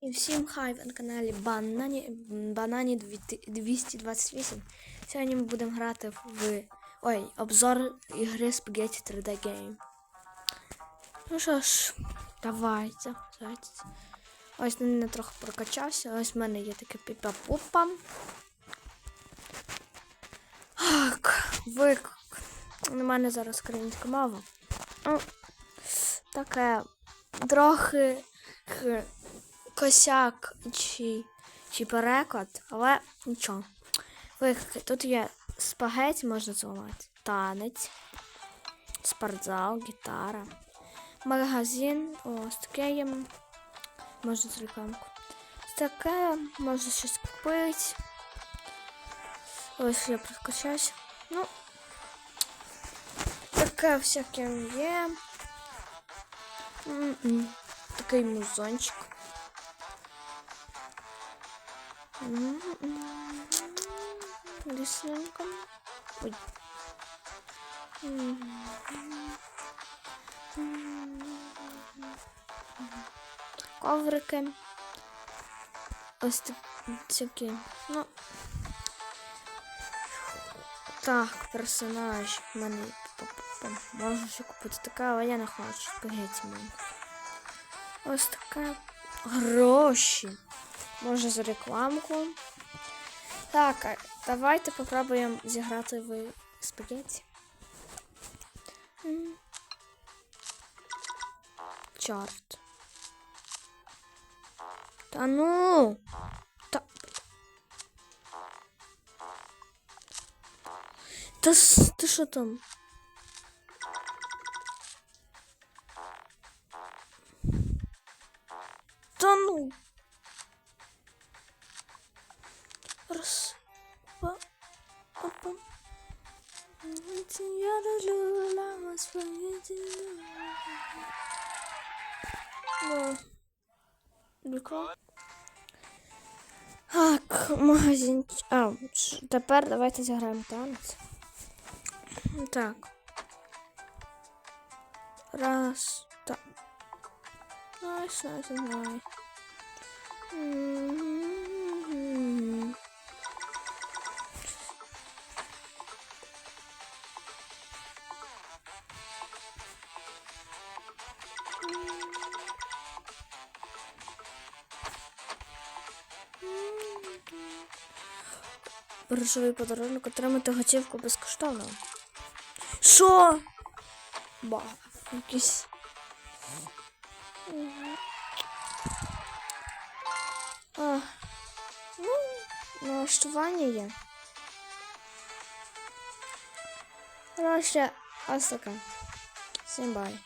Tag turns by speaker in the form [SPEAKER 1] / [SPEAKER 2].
[SPEAKER 1] І всім хай на каналі Банані, Банані 228. Сьогодні ми будемо грати в ой, обзор ігри Spaghetti 3D Game. Ну що ж, давайте. давайте. Ось не трохи прокачався. Ось в мене є таке піпа-пупа. Так, вик. У мене зараз українська мова. Ну, таке трохи косяк чи, чи переклад, але нічого. Виклики. Тут є спагеті, можна зламати. Танець, спортзал, гітара, магазин, ось таке є. Можна з рекламку. Таке, можна щось купити. Ось я прокачався. Ну, таке всяке є. М-м. Такий музончик. М-м. Ой. Коврики. Ось так- такі. Ну. Так, персонаж. В мене п-п-п- ще купити таке, але я не хочу. Спагеті мені. Ось така гроші. Може за рекламку. Так, а давайте попробуємо зіграти в спагетті. М. Чорт. Та ну. Та. Та с- ти що там? Та ну. Опа. Я люблю лама спагетти. Ну. Прикол. Так, магазин. А, тепер давайте зіграємо танець. Так. Раз. Так. Найс, найс, найс. Грошовий подарунок отримати готівку безкоштовно. Що? Ба, якийсь. Ну, налаштування є. Коротше, ось таке. Всім бай.